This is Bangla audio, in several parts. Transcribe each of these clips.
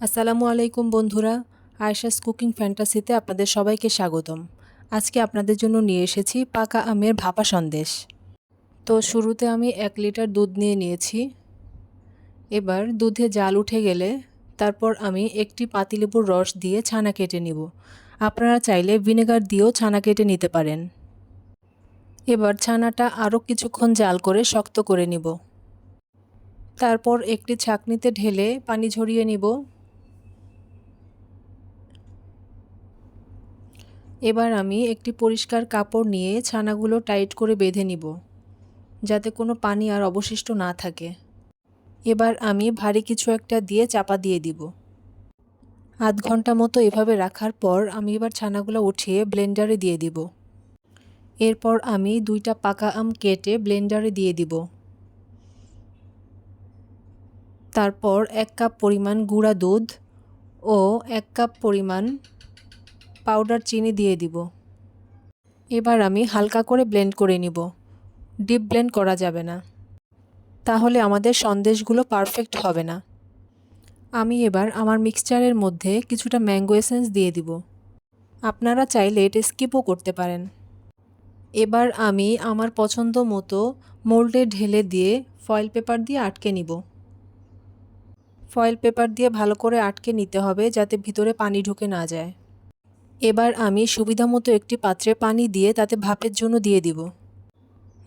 আসসালামু আলাইকুম বন্ধুরা, আয়শাস কুকিং ফ্যান্টাসিতে আপনাদের সবাইকে স্বাগতম। আজকে আপনাদের জন্য নিয়ে এসেছি পাকা আমের ভাপা সন্দেশ। তো শুরুতে আমি এক লিটার দুধ নিয়ে নিয়েছি। এবার দুধে জাল উঠে গেলে তারপর আমি একটি পাতিলেবুর রস দিয়ে ছানা কেটে নিব। আপনারা চাইলে ভিনেগার দিয়েও ছানা কেটে নিতে পারেন। এবার ছানাটা আরও কিছুক্ষণ জাল করে শক্ত করে নিব। তারপর একটি ছাকনিতে ঢেলে পানি ঝরিয়ে নিব। এবার আমি একটি পরিষ্কার কাপড় নিয়ে ছানাগুলো টাইট করে বেঁধে নিব, যাতে কোনো পানি আর অবশিষ্ট না থাকে। এবার আমি ভারী কিছু একটা দিয়ে চাপা দিয়ে দিব। আধ ঘণ্টা মতো এভাবে রাখার পর আমি এবার ছানাগুলো উঠিয়ে ব্লেন্ডারে দিয়ে দিব। এরপর আমি দুইটা পাকা আম কেটে ব্লেন্ডারে দিয়ে দিব। তারপর এক কাপ পরিমাণ গুঁড়া দুধ ও এক কাপ পরিমাণ পাউডার চিনি দিয়ে দিব। এবার আমি হালকা করে ব্লেন্ড করে নিব। ডিপ ব্লেন্ড করা যাবে না। তাহলে আমাদের সন্দেশগুলো পারফেক্ট হবে না। আমি এবার আমার মিক্সচারের মধ্যে কিছুটা ম্যাঙ্গো এসেন্স দিয়ে দিব। আপনারা চাইলে এটা স্কিপও করতে পারেন। এবার আমি আমার পছন্দ মতো মোল্ডে ঢেলে দিয়ে ফয়েল পেপার দিয়ে আটকে নিব। ফয়েল পেপার দিয়ে ভালো করে আটকে নিতে হবে যাতে ভিতরে পানি ঢুকে না যায়। এবার আমি সুবিধা মতো একটি পাত্রে পানি দিয়ে তাতে ভাপের জন্য দিয়ে দিব।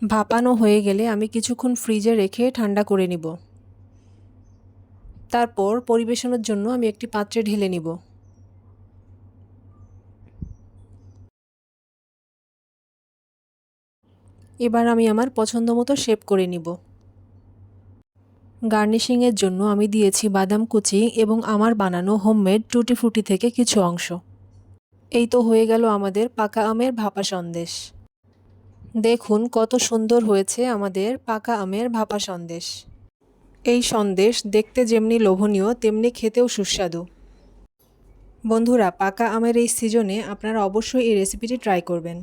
ভাপানো হয়ে গেলে আমি কিছুক্ষণ ফ্রিজে রেখে ঠান্ডা করে নিব। তারপর পরিবেশনের জন্য আমি একটি পাত্রে ঢেলে নিব। এবার আমি আমার পছন্দ মতো শেপ করে নিব। গার্নিশিংয়ের জন্য আমি দিয়েছি বাদাম কুচি এবং আমার বানানো হোমমেড টুটি ফুটি থেকে কিছু অংশ। এই তো হয়ে গেল আমাদের পাকা আমের ভাপা সন্দেশ। দেখুন কত সুন্দর হয়েছে আমাদের পাকা আমের ভাপা সন্দেশ। এই সন্দেশ দেখতে যেমনি লোভনীয়, তেমনি খেতেও সুস্বাদু। বন্ধুরা, পাকা আমের এই সিজনে আপনারা অবশ্যই এই রেসিপিটি ট্রাই করবেন।